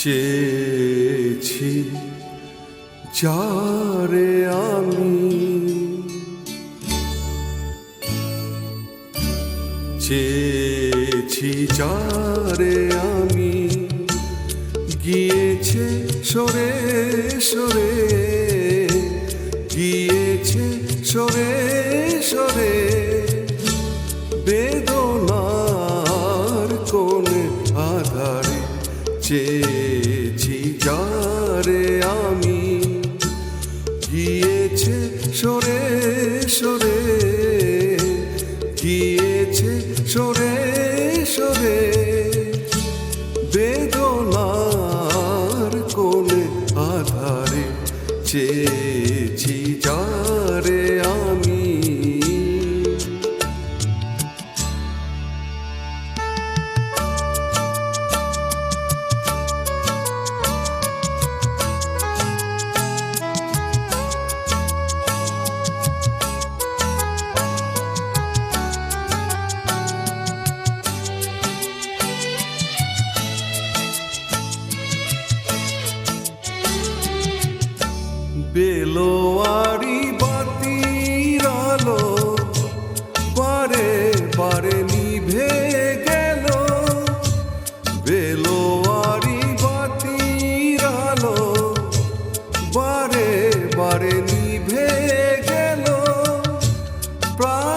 চেয়েছি যারে আমি চেয়েছি যারে আমি গিয়েছে সরে সরে গিয়েছে সরে সরে। চেয়েছি যারে আমি গিয়েছে সরে সরে গিয়েছে সরে সরে। বেদনার কোলে আধারে চেয়েছি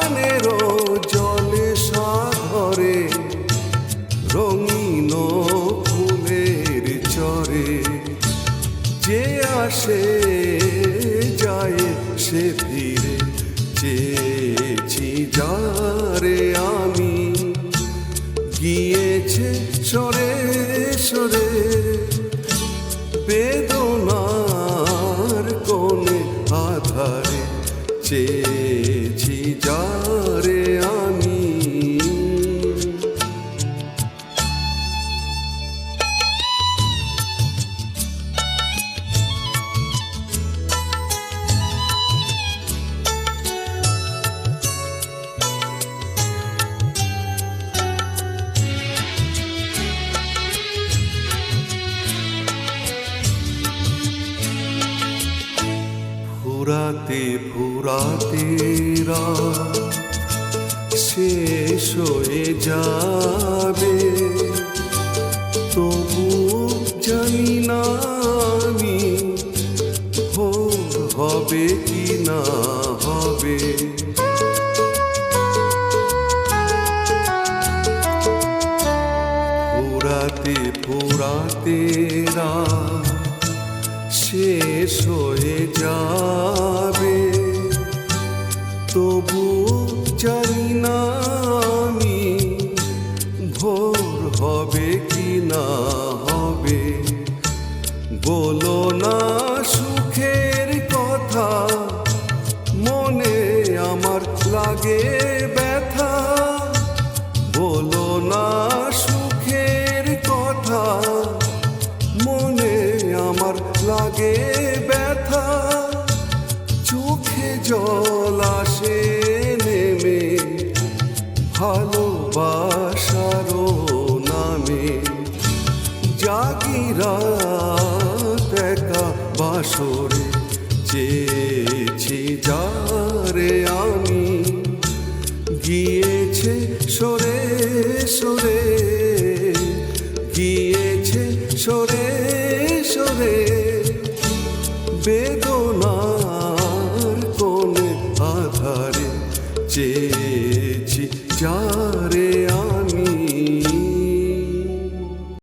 প্রাণেরও জলে সাগরে, রঙিন ফুলের চরে। যে আসে, যায় সে ফিরে। চেয়েছি যারে আমি, গিয়েছে সরে সরে। বেদনার কোনে আধারে চেয়েছি ফুরাতে ফুরাতে রাত শেষ হয়ে যাবে। তবু জানি না আমি ভোর হবে কি না হবে। ফুরাতে ফুরাতে লাগে ব্যথা। বলো না সুখের কথা। মনে আমার লাগে ব্যথা। চোখে জল আসে নেমে। ভালোবাসারও নামে। জাগিরা একা বাসরে। চেয়েছি যারে আমি গিয়েছে সরে সরে।